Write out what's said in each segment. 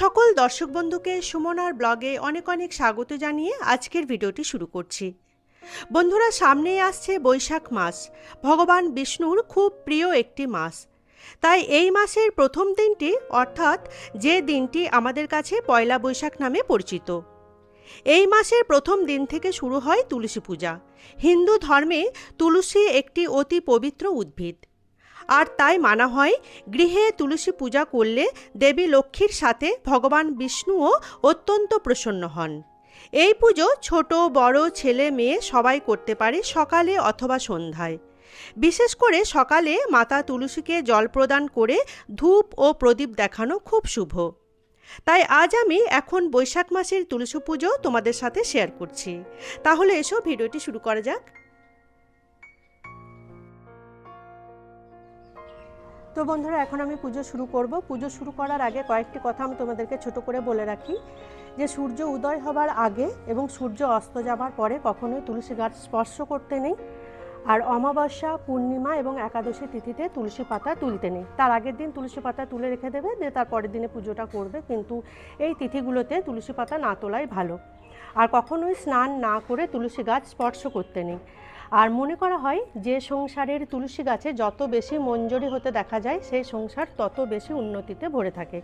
সকল দর্শক বন্ধুকে সুমনার ব্লগে অনেক অনেক স্বাগত জানিয়ে আজকের ভিডিওটি শুরু করছি। বন্ধুরা, সামনেই আসছে বৈশাখ মাস। ভগবান বিষ্ণুর খুব প্রিয় একটি মাস। তাই এই মাসের প্রথম দিনটি, অর্থাৎ যে দিনটি আমাদের কাছে পয়লা বৈশাখ নামে পরিচিত। এই মাসের প্রথম দিন থেকে শুরু হয় তুলসী পূজা। হিন্দু ধর্মে তুলসী একটি অতি পবিত্র উদ্ভিদ। আর তাই মানা হয়, গৃহে তুলসী পূজা করলে দেবী লক্ষ্মীর সাথে ভগবান বিষ্ণুও অত্যন্ত প্রসন্ন হন। এই পুজো ছোট, বড়, ছেলে, মেয়ে সবাই করতে পারে সকালে অথবা সন্ধ্যায়। বিশেষ করে সকালে মাতা তুলসীকে জল প্রদান করে ধূপ ও প্রদীপ দেখানো খুব শুভ। তাই আজ আমি এখন বৈশাখ মাসের তুলসী পুজো তোমাদের সাথে শেয়ার করছি। তাহলে এসো, ভিডিওটি শুরু করা যাক। তো বন্ধুরা, এখন আমি পুজো শুরু করব। পুজো শুরু করার আগে কয়েকটি কথা আমি তোমাদেরকে ছোট করে বলে রাখি। যে সূর্য উদয় হবার আগে এবং সূর্য অস্ত যাবার পরে কখনোই তুলসী গাছ স্পর্শ করতে নেই। আর অমাবস্যা, পূর্ণিমা এবং একাদশী তিথিতে তুলসী পাতা তুলতে নেই। তার আগের দিন তুলসী পাতা তুলে রেখে দেবে, দিয়ে তার পরের দিনে পুজোটা করবে। কিন্তু এই তিথিগুলোতে তুলসী পাতা না তোলাই ভালো। আর কখনোই স্নান না করে তুলসী গাছ স্পর্শ করতে নেই। আর মনে করা হয় যে সংসারের তুলসী গাছে যত বেশি মঞ্জরি হতে দেখা যায়, সেই সংসার তত বেশি উন্নতিতে ভরে থাকে।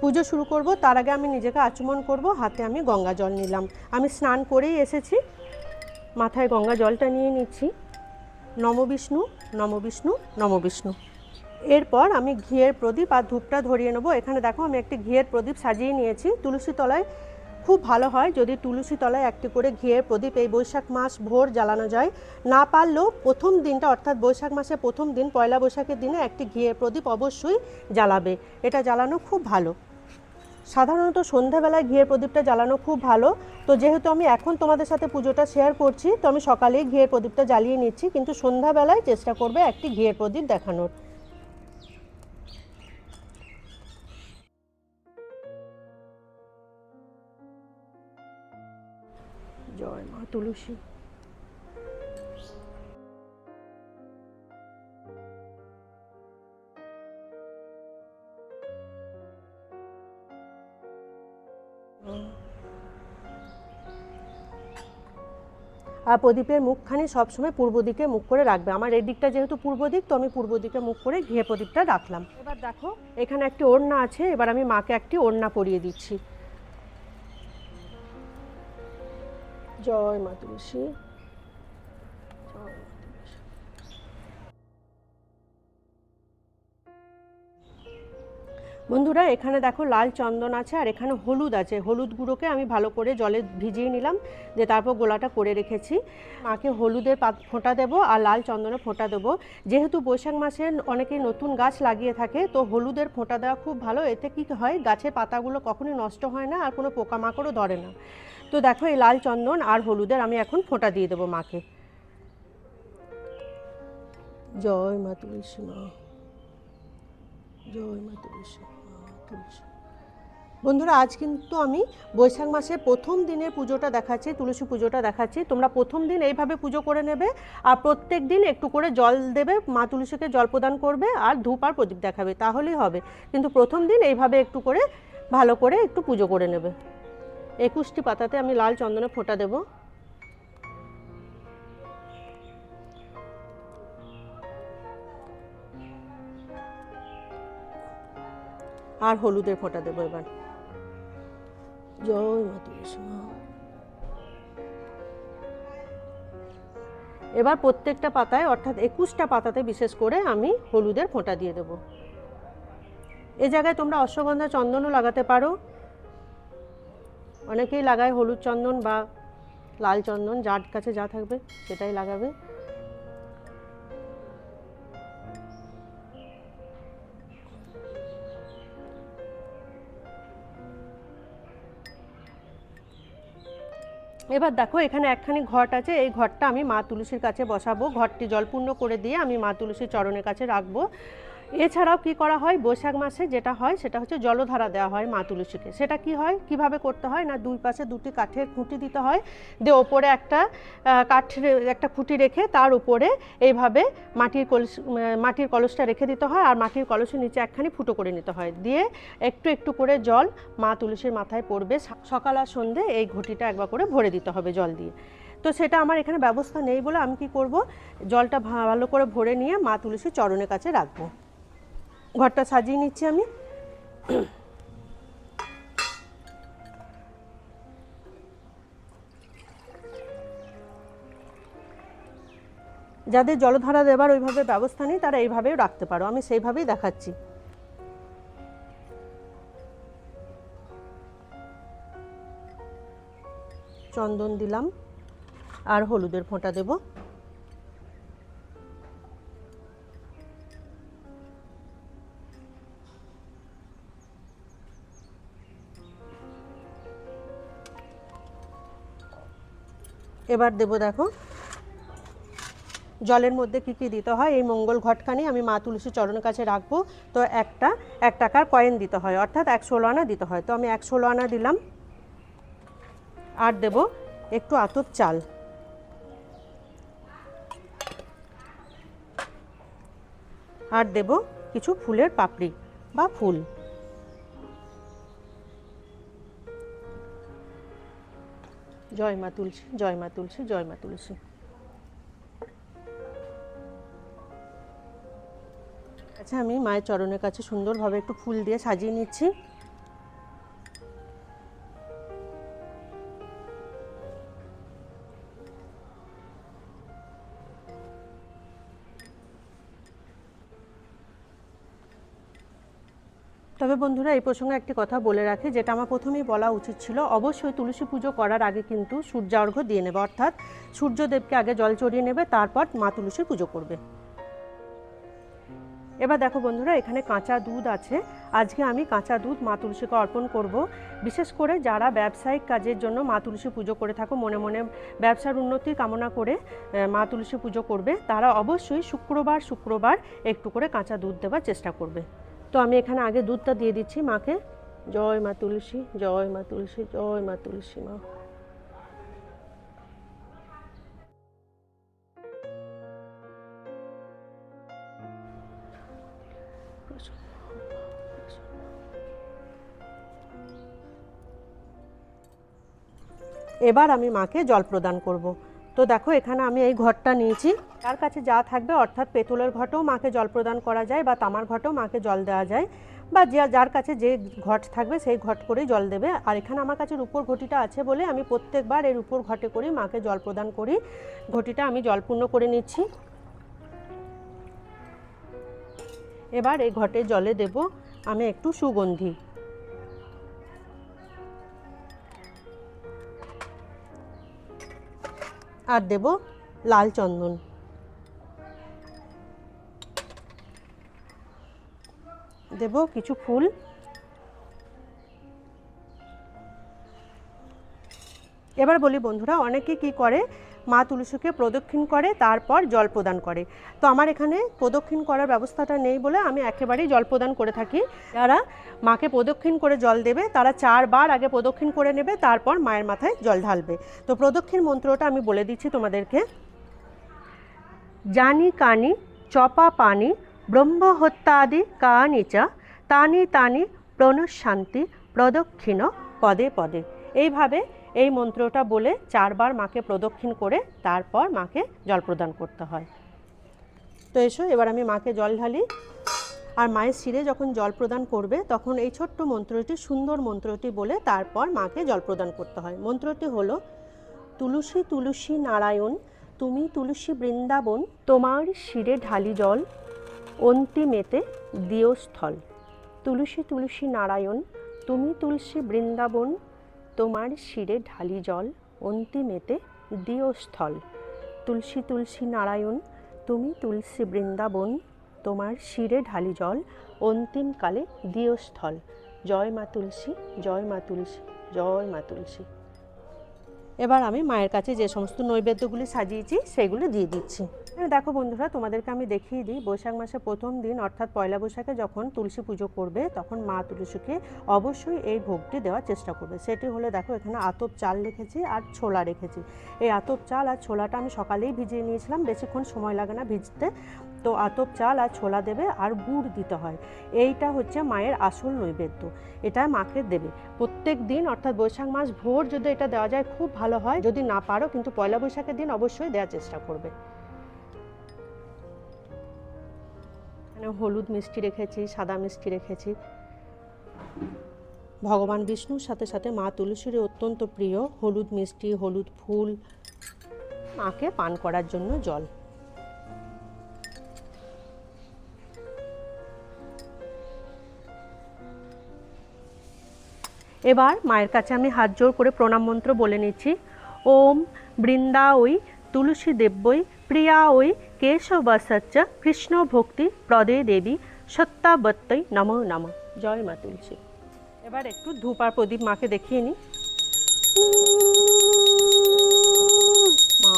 পুজো শুরু করব, তার আগে আমি নিজেকে আচমন করব, হাতে আমি গঙ্গা জল নিলাম। আমি স্নান করেই এসেছি। মাথায় গঙ্গা জলটা নিয়ে নিচ্ছি। নমবিষ্ণু নমবিষ্ণু নমবিষ্ণু এরপর আমি ঘিয়ের প্রদীপ আর ধূপটা ধরিয়ে নেব। এখানে দেখো, আমি একটি ঘিয়ের প্রদীপ সাজিয়ে নিয়েছি। তুলসী তলায় খুব ভালো হয় যদি তুলসী তলায় একটি করে ঘিয়ের প্রদীপ এই বৈশাখ মাস ভোর জ্বালানো যায়। না পারলেও প্রথম দিনটা অর্থাৎ বৈশাখ মাসের প্রথম দিন, পয়লা বৈশাখের দিনে একটি ঘিয়ের প্রদীপ অবশ্যই জ্বালাবে। এটা জ্বালানো খুব ভালো। সাধারণত সন্ধ্যাবেলায় ঘিয়ের প্রদীপটা জ্বালানো খুব ভালো। তো যেহেতু আমি এখন তোমাদের সাথে পুজোটা শেয়ার করছি, তো আমি সকালেই ঘিয়ের প্রদীপটা জ্বালিয়ে নিচ্ছি। কিন্তু সন্ধ্যাবেলায় চেষ্টা করবে একটি ঘিয়ের প্রদীপ দেখানোর। তুলসী। আর প্রদীপের মুখখানি সবসময় পূর্ব দিকে মুখ করে রাখবে। আমার এই দিকটা যেহেতু পূর্ব দিক, তো আমি পূর্ব দিকে মুখ করে ঘিয়ে প্রদীপটা রাখলাম। এবার দেখো, এখানে একটি ওড়না আছে, এবার আমি মাকে একটি ওড়না পরিয়ে দিচ্ছি। জয় মা তুলসী। বন্ধুরা, এখানে দেখো লাল চন্দন আছে আর এখানে হলুদ আছে। হলুদ গুঁড়োকে আমি ভালো করে জলে ভিজিয়ে নিলাম যে তারপর গোলাটা করে রেখেছি। মাকে হলুদের ফোঁটা দেবো আর লাল চন্দনে ফোঁটা দেবো। যেহেতু বৈশাখ মাসে অনেকেই নতুন গাছ লাগিয়ে থাকে, তো হলুদের ফোঁটা দেওয়া খুব ভালো। এতে কী হয়, গাছের পাতাগুলো কখনোই নষ্ট হয় না আর কোনো পোকামাকড়ও ধরে না। তো দেখো এই লাল চন্দন আর হলুদের আমি এখন ফোঁটা দিয়ে দেবো মাকে। জয় মা তুলসী মা। বন্ধুরা, আজ কিন্তু আমি বৈশাখ মাসের প্রথম দিনের পুজোটা দেখাচ্ছি, তুলসী পুজোটা দেখাচ্ছি। তোমরা প্রথম দিন এইভাবে পুজো করে নেবে আর প্রত্যেক দিন একটু করে জল দেবে, মা তুলসীকে জল প্রদান করবে আর ধূপ আর প্রদীপ দেখাবে, তাহলেই হবে। কিন্তু প্রথম দিন এইভাবে একটু করে, ভালো করে একটু পুজো করে নেবে। একুশটি পাতাতে আমি লাল চন্দনে ফোঁটা দেবো। আর হলুদের ফোঁটা দেবো এবার। জয় এবার প্রত্যেকটা পাতায় অর্থাৎ একুশটা পাতাতে বিশেষ করে আমি হলুদের ফোঁটা দিয়ে দেবো। এ জায়গায় তোমরা অশ্বগন্ধা চন্দনও লাগাতে পারো। অনেকেই লাগায় হলুদ চন্দন বা লাল চন্দন যার কাছে যা থাকবে সেটাই লাগাবে। এবার দেখো, এখানে একখানি ঘট আছে। এই ঘরটা আমি মা তুলসীর কাছে বসাবো। ঘরটি জলপূর্ণ করে দিয়ে আমি মা তুলসীর চরণের কাছে রাখব। এছাড়াও কি করা হয়? বৈশাখ মাসে যেটা হয়, সেটা হচ্ছে জলধারা দেওয়া হয় মা তুলসীকে। সেটা কি হয়? কীভাবে করতে হয়? না, দুই পাশে দুটি কাঠের খুঁটি দিতে হয় দিয়ে ওপরে একটা কাঠের, একটা খুঁটি রেখে তার উপরে এইভাবে মাটির কলস মাটির কলসটা রেখে দিতে হয় আর মাটির কলসের নিচে একখানি ফুটো করে নিতে হয়। দিয়ে একটু একটু করে জল মা তুলসীর মাথায় পড়বে। সকাল আর সন্ধে এই ঘটিটা একবার করে ভরে দিতে হবে জল দিয়ে। তো সেটা আমার এখানে ব্যবস্থা নেই বলে আমি কি করব? জলটা ভালো করে ভরে নিয়ে মা তুলসীর চরণের কাছে রাখব। ঘরটা সাজিয়ে নিচ্ছি আমি। যাদের জলধারা দেবার ওইভাবে ব্যবস্থা নেই, তারা এইভাবেও রাখতে পারো। আমি সেইভাবেই দেখাচ্ছি। চন্দন দিলাম, আর হলুদের ফোঁটা দেব। এবার দেব দেখো। জলের মধ্যে কি কি দিতে হয়? এই মঙ্গল ঘটখানি আমি মা তুলসী চরণের কাছে রাখব। তো একটা, এক টাকার কয়েন দিতে হয়। অর্থাৎ এক ষোলো আনা দিতে হয়। তো আমি এক ষোলো আনা দিলাম। আর দেব একটু আতপ চাল। আর দেব কিছু ফুলের পাপড়ি বা ফুল। জয় মা তুলসী, জয় মা তুলসী, জয় মা তুলসী। আচ্ছা আমি মায়ের চরণের কাছে সুন্দরভাবে একটু ফুল দিয়ে সাজিয়ে নিচ্ছি। তবে বন্ধুরা, এই প্রসঙ্গে একটি কথা বলে রাখি, যেটা আমার প্রথমেই বলা উচিত ছিল, অবশ্যই তুলসী পুজো করার আগে কিন্তু সূর্য সূর্যার্ঘ্য দিয়ে নেবে। অর্থাৎ সূর্যদেবকে আগে জল চড়িয়ে নেবে, তারপর মা তুলসীর পুজো করবে। এবার দেখো বন্ধুরা, এখানে কাঁচা দুধ আছে। আজকে আমি কাঁচা দুধ মা তুলসীকে অর্পণ করব। বিশেষ করে যারা ব্যবসায়িক কাজের জন্য মা তুলসী পুজো করে থাকো, মনে মনে ব্যবসার উন্নতি কামনা করে মা তুলসী পুজো করবে, তারা অবশ্যই শুক্রবার শুক্রবার একটু করে কাঁচা দুধ দেওয়ার চেষ্টা করবে। তো আমি এখানে আগে দুধটা দিয়ে দিচ্ছি মাকে। জয় মা তুলসী, জয় মা তুলসী, জয় মা তুলসী মা। এবার আমি মাকে জল প্রদান করব। তো দেখো, এখানে আমি এই ঘরটা নিয়েছি। তার কাছে যা থাকবে, অর্থাৎ পেতলের ঘটেও মাকে জল প্রদান করা যায় বা তামার ঘটেও মাকে জল দেওয়া যায়। বা যে, যার কাছে যে ঘট থাকবে, সেই ঘট করেই জল দেবে। আর এখানে আমার কাছে রূপোর ঘটিটা আছে বলে আমি প্রত্যেকবার এর উপর ঘটে করেই মাকে জল প্রদান করি। ঘটিটা আমি জলপূর্ণ করে নিচ্ছি। এবার এই ঘটে জলে দেব আমি একটু সুগন্ধি। আর দেব লাল চন্দন। দেব কিছু ফুল। এবার বলি বন্ধুরা অনেকে কি করে মা তুলসীকে প্রদক্ষিণ করে, তারপর জল প্রদান করে। তো আমার এখানে প্রদক্ষিণ করার ব্যবস্থাটা নেই বলে আমি একেবারেই জল প্রদান করে থাকি। যারা মাকে প্রদক্ষিণ করে জল দেবে, তারা চারবার আগে প্রদক্ষিণ করে নেবে, তারপর মায়ের মাথায় জল ঢালবে। তো প্রদক্ষিণ মন্ত্রটা আমি বলে দিচ্ছি তোমাদেরকে। জানি কানি, চপা পানি, ব্রহ্ম হত্যাদি কানি চা, তানি তানি প্রণশান্তি, প্রদক্ষিণ পদে পদে। এইভাবে এই মন্ত্রটা বলে চারবার মাকে প্রদক্ষিণ করে তারপর মাকে জল প্রদান করতে হয়। তো এসো, এবার আমি মাকে জল ঢালি। আর মায়ের শিরে যখন জল প্রদান করবে, তখন এই ছোট্ট মন্ত্রটি, সুন্দর মন্ত্রটি বলে তারপর মাকে জল প্রদান করতে হয়। মন্ত্রটি হলো, তুলসী তুলসী নারায়ণ, তুমি তুলসী বৃন্দাবন, তোমার শিরে ঢালি জল অন্তিমেতে দিও স্থল। তুলসী তুলসী নারায়ণ, তুমি তুলসী বৃন্দাবন তোমার শিরে ঢালি জল, অন্তিমেতে দিও স্থল তুলসী তুলসী নারায়ণ, তুমি তুলসী বৃন্দাবন, তোমার শিরে ঢালি জল, অন্তিমকালে দিও স্থল জয় মা তুলসী, জয় মা তুলসী, জয় মা তুলসী। এবার আমি মায়ের কাছে যে সমস্ত নৈবেদ্যগুলি সাজিয়েছি, সেগুলো দিয়ে দিচ্ছি। দেখো বন্ধুরা, তোমাদেরকে আমি দেখিয়ে দিই, বৈশাখ মাসের প্রথম দিন, অর্থাৎ পয়লা বৈশাখে যখন তুলসী পুজো করবে, তখন মা তুলসীকে অবশ্যই এই ভোগটি দেওয়ার চেষ্টা করবে। সেটি হলে, দেখো, এখানে আতপ চাল রেখেছি আর ছোলা রেখেছি। এই আতপ চাল আর ছোলাটা আমি সকালেই ভিজিয়ে নিয়েছিলাম, বেশিক্ষণ সময় লাগে না ভিজতে। তো আতপ চাল আর ছোলা দেবে আর গুড় দিতে হয়। এইটা হচ্ছে মায়ের আসল নৈবেদ্য, এটা মাকে দেবে। প্রত্যেক দিন, অর্থাৎ বৈশাখ মাস ভোর যদি এটা দেওয়া যায়, খুব ভালো হয়। যদি না পারো, কিন্তু পয়লা বৈশাখের দিন অবশ্যই দেওয়ার চেষ্টা করবে। এখানে হলুদ মিষ্টি রেখেছি, সাদা মিষ্টি রেখেছি। ভগবান বিষ্ণুর সাথে সাথে মা তুলসীর অত্যন্ত প্রিয়। হলুদ মিষ্টি, হলুদ ফুল, মাকে পান করার জন্য জল। এবার মায়ের কাছে আমি হাত জোর করে প্রণাম মন্ত্র বলে নিচ্ছি। ওম বৃন্দা ওই তুলসী দেব্যই প্রিয়া ওই কেশবসচ্চ কৃষ্ণ ভক্তি প্রদে দেবী সত্যাবত্তই নম নম। জয় মা তুলসী। এবার একটু ধূপ আর প্রদীপ মাকে দেখিয়ে নিই মা।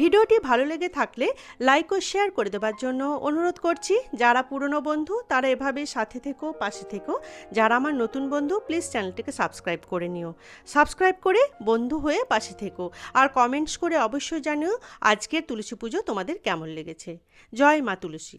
ভিডিওটি ভালো লেগে থাকলে লাইক ও শেয়ার করে দেবার জন্য অনুরোধ করছি। যারা পুরনো বন্ধু, তারা এভাবে সাথে থেকো, পাশে থেকো। যারা আমার নতুন বন্ধু প্লিজ চ্যানেলটিকে সাবস্ক্রাইব করে নিও। সাবস্ক্রাইব করে বন্ধু হয়ে পাশে থেকো। আর কমেন্টস করে অবশ্যই জানিও আজকের তুলসী পুজো তোমাদের কেমন লেগেছে। জয় মা তুলসী।